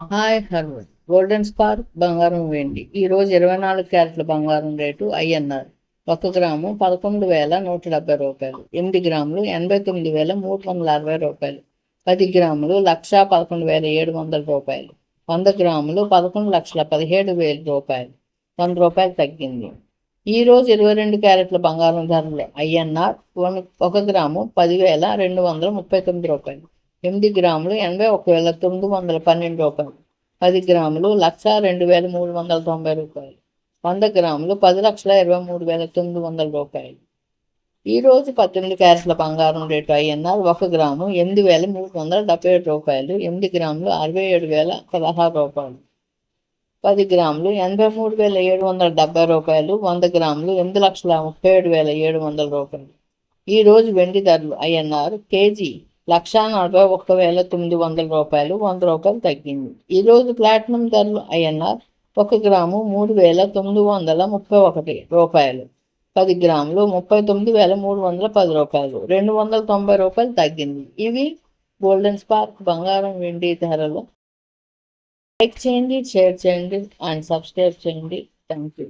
Hi hello golden spar బంగారం వెండి. ఈరోజు ఇరవై నాలుగు క్యారెట్ల బంగారం రేటు ఐఎన్ఆర్ ఒక గ్రాము పదకొండు వేల నూట డెబ్బై రూపాయలు. ఎనిమిది గ్రాములు ఎనభై తొమ్మిది వేల మూడు వందల అరవై రూపాయలు. పది గ్రాములు లక్ష పదకొండు వేల ఏడు వందల రూపాయలు. వంద గ్రాములు పదకొండు లక్షల పదిహేడు వేల రూపాయలు. వంద రూపాయలు తగ్గింది. ఈరోజు ఇరవై రెండు క్యారెట్ల బంగారం ధరలు ఐఎన్ఆర్ ఒక గ్రాము పదివేల రెండు వందల ముప్పై తొమ్మిది రూపాయలు. ఎనిమిది గ్రాములు ఎనభై ఒక వేల తొమ్మిది వందల పన్నెండు రూపాయలు. పది గ్రాములు లక్ష రెండు వేల మూడు వందల తొంభై రూపాయలు. వంద గ్రాములు పది లక్షల ఇరవై మూడు వేల తొమ్మిది వందల రూపాయలు. ఈరోజు పద్దెనిమిది క్యారెట్ల బంగారం రేటు ఐఎన్ఆర్ ఒక గ్రాము ఎనిమిది వేల మూడు వందల డెబ్బై ఏడు రూపాయలు. ఎనిమిది గ్రాములు అరవై ఏడు వేల పదహారు రూపాయలు. పది గ్రాములు ఎనభై మూడు వేల ఏడు వందల డెబ్బై రూపాయలు. వంద గ్రాములు ఎనిమిది లక్షల ముప్పై ఏడు వేల ఏడు వందల రూపాయలు. ఈరోజు వెండి ధరలు ఐఎన్ఆర్ కేజీ లక్ష నలభై ఒక్క వేల తొమ్మిది వందల రూపాయలు వంద రూపాయలు తగ్గింది. ఈరోజు ప్లాట్నం ప్లాటినం ధరలు ఐఎన్ఆర్ ఒక గ్రాము మూడు వేల తొమ్మిది వందల ముప్పై ఒకటి రూపాయలు పది గ్రాములు ముప్పై తొమ్మిది వేల మూడు వందల పది రూపాయలు రెండు వందల తొంభై రూపాయలు తగ్గింది. ఇవి గోల్డెన్ స్పార్క్ బంగారం వెండి ధరలు. లైక్ చేయండి షేర్ చేయండి అండ్ సబ్స్క్రైబ్ చేయండి. Thank you